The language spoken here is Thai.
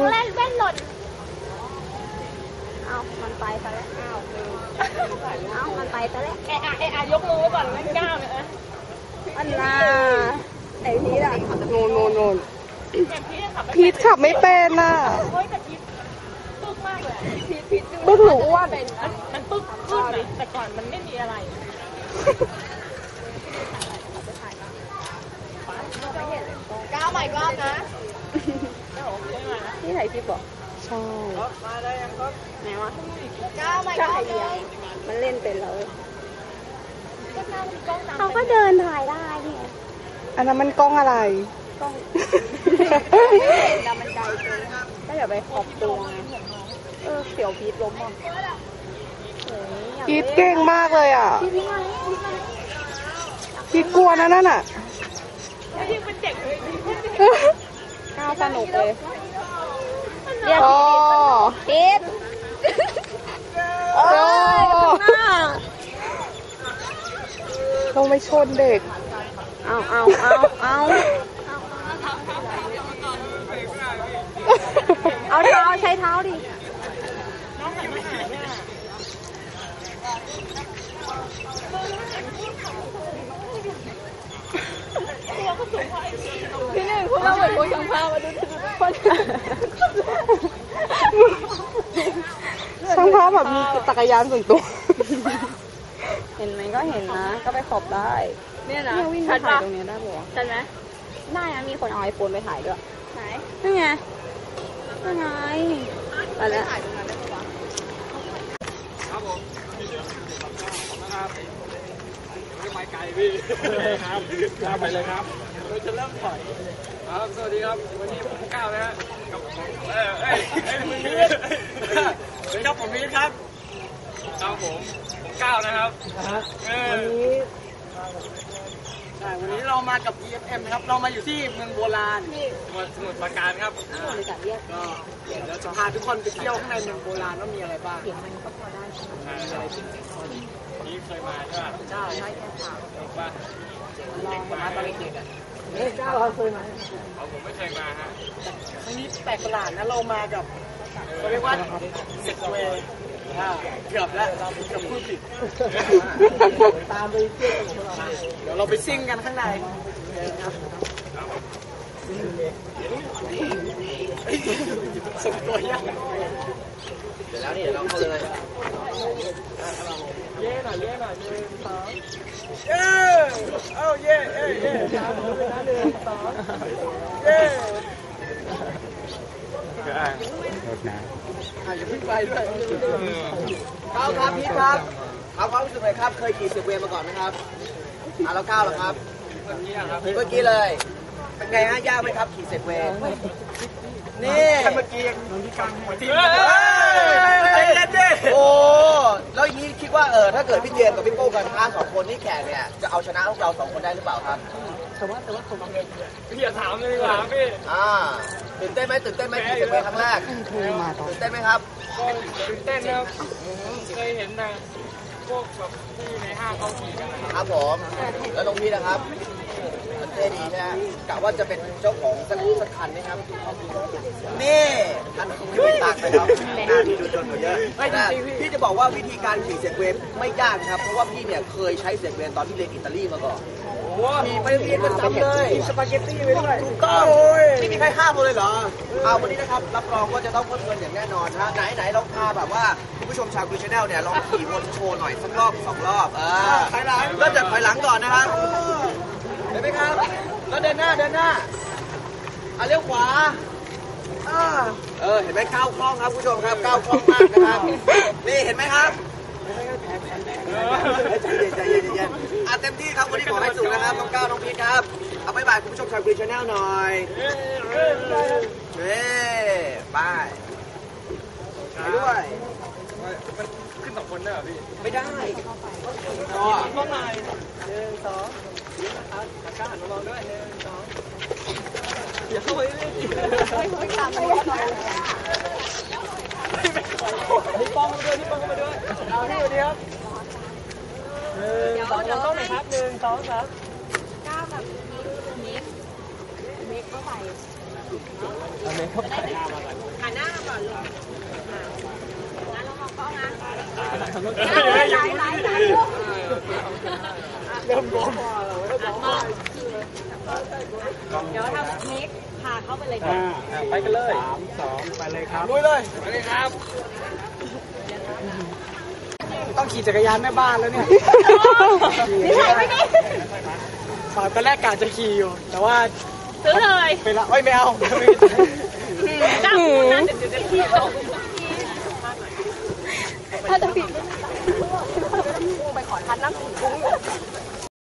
องเล่นแว่นหล่นเอามันไปซะแล้วอ้าวเอามันไปซะแล้วเอะอะเอะอะยกมือไว้ก่อนเล่นกล้ามเนี่ยนะอันน่าไอพีทอะโนนโนนโนนอย่างพี่ขับไม่พีทขับไม่เป็นน่ะเฮ้ยแต่พีทปึ๊กมากเลยอะพีทพีทบึ้งหนูอ้วนมันมันปึ๊กขึ้นอะแต่ก่อนมันไม่มีอะไรก้าวใหม่รอบนะ ไม่บอกไม่มานะ นี่ ถ่ายคลิปเหรอใช่ไหนวะก้าวใหม่รอบเลยมันเล่นเป็นแล้วก็นั่งกล้องตามเขาก็เดินถ่ายได้เนี่ยอันนั้นมันกล้องอะไร กล้องเห็นดำมันไกลเกินก็อย่าไปขอบตัวไงเออเสียวพีทล้มอะเฮ้ยอยากพีล่ทนเก่งมากเลยอะพีทพีทมานี่พีทมานี่พีทกลัวนะนั่นอะแล้วยิ่งเป็นเด็กเลยก้าวสนุกเลย เรียกอ๋อพีทโอ้หน้าต้องไม่ชนเด็ก เอาเอาเอาเอาเอาเท้าใช้เท้าดิน้องหันมาหาเนี่ยพี่หนึ่งพ วกเราเหมือนพวกช่างภาพมาดูคนช่างภาพแบบมีจักรยานส่วนตัว เห็นไหมก็เห็นนะ ก็ไปขอบได้ เนี่ยนะวิ่งไปชัดถ่าปะยตรงนี้ได้ปะวะชัดไหมได้นะมีคนเอาไอโฟนไปถ่ายด้วยไหนนี่ไงยังไงไปแล้ว ไปไกล พี่ครับตามไปเลยครับ เราจะเริ่มถอยครับ สวัสดีครับ วันนี้ผมก้าวนะฮะ กับผมเอ้ยเอ้ยเอ้ยมึงนี่สวัสดีครับผมพีทครับครับผมผมก้าวนะครับเออ ใช่วันนี้เรามากับ EFM นะครับ เรามาอยู่ที่เมืองโบราณจังหวัดสมุทรปราการครับบริษัทเรียกก็เดี๋ยวเราจะพาทุกคนไปเที่ยวข้างในเมืองโบราณว่ามีอะไรบ้างเสียงมันก็พอได้อะไรที่นี่เคยมาใช่ไหมใช่ใช่แค่ถามว่าลองมาตอนเด็กๆอะเฮ้ยก้าวเราเคยมาเอาผมไม่เคยมาฮะอันนี้แปลกประหลาดนะเรามากับเขาเรียกว่าเซ็กเวย์อ่า เกือบแล้วเราเกือบพูดผิด ตามไปเที่ยวเดี๋ยวเราไปซิ่งกันข้างในส่งตัวยากเดี๋ยวแล้วนี่เดี๋ยวเราเข้าเลยเย่หน่อยเย่หน่อยหนึ่งสองเย่เอ้าเย่เย่เย่สามหนึ่งสองเย่ อะอย่าเพิ่งไปด้วยก้าวครับพี่ครับเอาความรู้สึกหน่อยครับ เคยขี่เซกเวย์มาก่อนไหมครับอะแล้วก้าวเหรอครับเมื่อกี้ครับ เมื่อกี้เลย เป็นไงฮะยากไหมครับขี่เซกเวย์นี่เมื่อกี้ยังที่กลางหัวทีเล่นดิโอ้แล้วอย่างนี้คิดว่าเออถ้าเกิดพี่เจมส์กับพี่โป้กันท้าสองคนนี่แข่งเนี่ยจะเอาชนะพวกเราสองคนได้หรือเปล่าครับ แต่ว่าแต่ว่าผมพี่อย่าถามเลยดีกว่าพี่อ่าตื่นเต้นไหมตื่นเต้นไหมขี่เซกเวย์ครั้งแรกเคยมาตอนตื่นเต้นไหมครับก็ตื่นเต้นนะครับเคยเห็นนะพวกแบบที่ในห้างเขาขี่กันนะครับครับผมแล้วน้องพี่นะครับมัน เท่ดีใช่ไหมกะว่าจะเป็นเจ้าของสักสักคันไหมครับนี่คันคุณไม่เป็นตักนะครับหน้าที่ดูจนกว่าเยอะนะพี่จะบอกว่าวิธีการขี่เซกเวย์ไม่ยากครับเพราะว่าพี่เนี่ยเคยใช้เซกเวย์ตอนที่เรียนอิตาลีมาก่อนมีไปเรียนประจำเลยสปาเกตตี้ไปด้วยถูกต้องไม่มีใครห้ามเราเลยเหรอเอาวันนี้นะครับรับรองว่าจะต้องเพลิดเพลินอย่างแน่นอนนะไหนไหนลองพาแบบว่าคุณผู้ชมชาวคุยชาแนลเนี่ยลองขี่วนโชว์หน่อยสักรอบสองรอบเออถอยหลังเริ่มจากถอยหลังก่อนนะครับ เห็นไหมครับ แล้วเดินหน้าเดินหน้าอะเลี้ยวขวาอ่าเออเห็นไหมก้าวคล่องครับคุณผู้ชมครับก้าวคล่องมากนะครับ นี่เห็นไหมครับใจเย็นใจเย็นใจเย็นอะเต็มที่ครับวันนี้ขอให้สุขนะครับน้องก้าวน้องพีทครับเอาไปบายคุณผู้ชมชาวกรีนชาแนลหน่อยเฮ้ไปไปด้วย ขึ้นสองคนได้เหรอพี่ ไม่ได้ก็ต้องนายหนึ่งสองนะครับตะกร้าหันมามองด้วยหนึ่งสองอย่าเข้าไปเรื่อยๆไม่ตามไปแล้วหน่อยพี่ป้องเข้ามาด้วยพี่ป้องเข้ามาด้วยเอาที่วันนี้ครับหนึ่งสองสามต้องหน่อยครับหนึ่งสองสามก้าวแบบนี้เมคเมคก็ไปเอาเมคเข้าไปเริ่มร้อน เดี๋ยวทำนิกพาเข้าไปเลยอ่าไปกันเลยสามสองไปเลยครับลุยเลยไปเลยครับ ต้องขี่จักรยานแม่บ้านแล้วเนี่ยนี่ถ่ายไม่ได้ฝาตอนแรกกะจะขี่อยู่ แต่ว่าซื้อเลยไปละเอ้ยไม่เอาจ้าพูดนะเดี๋ยวจะที่เอา ถ้าจะผิดไปขอทันนั่งกุ้ง